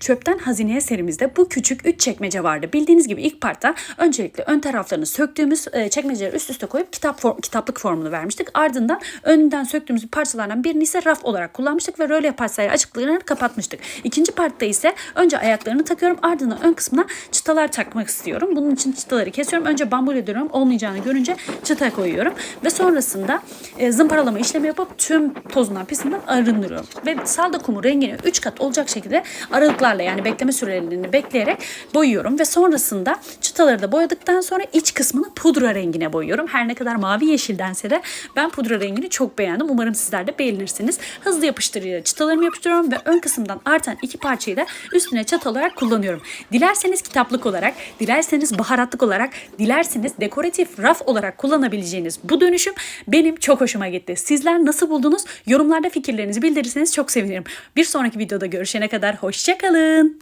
Çöpten Hazineye serimizde bu küçük 3 çekmece vardı. Bildiğiniz gibi ilk partta öncelikle ön taraflarını söktüğümüz e, çekmeceleri üst üste koyup kitap form- kitaplık formunu vermiştik. Ardından önden söktüğümüz parçalardan birini ise raf olarak kullanmıştık ve röle parçaları açıklarını kapatmıştık. İkinci partta ise önce ayaklarını takıyorum ardından ön kısmına çıtalar takmak istiyorum. Bunun için çıtaları kesiyorum. Önce bambuyla dönüyorum. Olmayacağını görünce çıta koyuyorum. Ve sonrasında e, zımparalama işlemi yapıp tüm tozundan pisinden arındırıyorum. Ve salda kumu rengini 3 kat olacak şekilde aralıklarla yani bekleme sürelerini bekleyerek boyuyorum. Ve sonrasında çıtaları da boyadıktan sonra iç kısmını pudra rengine boyuyorum. Her ne kadar mavi yeşildense de ben pudra rengini çok beğendim. Umarım sizler de beğenirsiniz. Hızlı yapıştırıcıyla çıtalarımı yapıştırıyorum ve ön kısımdan artan iki parçayı da üstüne çat olarak kullanıyorum. Dilerseniz kitaplık olarak, dilerseniz baharatlık olarak, dilerseniz dekoratif raf olarak kullanabileceğiniz bu dönüşüm benim çok hoşuma gitti. Sizler nasıl buldunuz? Yorumlarda fikirlerinizi bildirirseniz çok sevinirim. Bir sonraki videoda görüşene kadar hoşçakalın. kalın.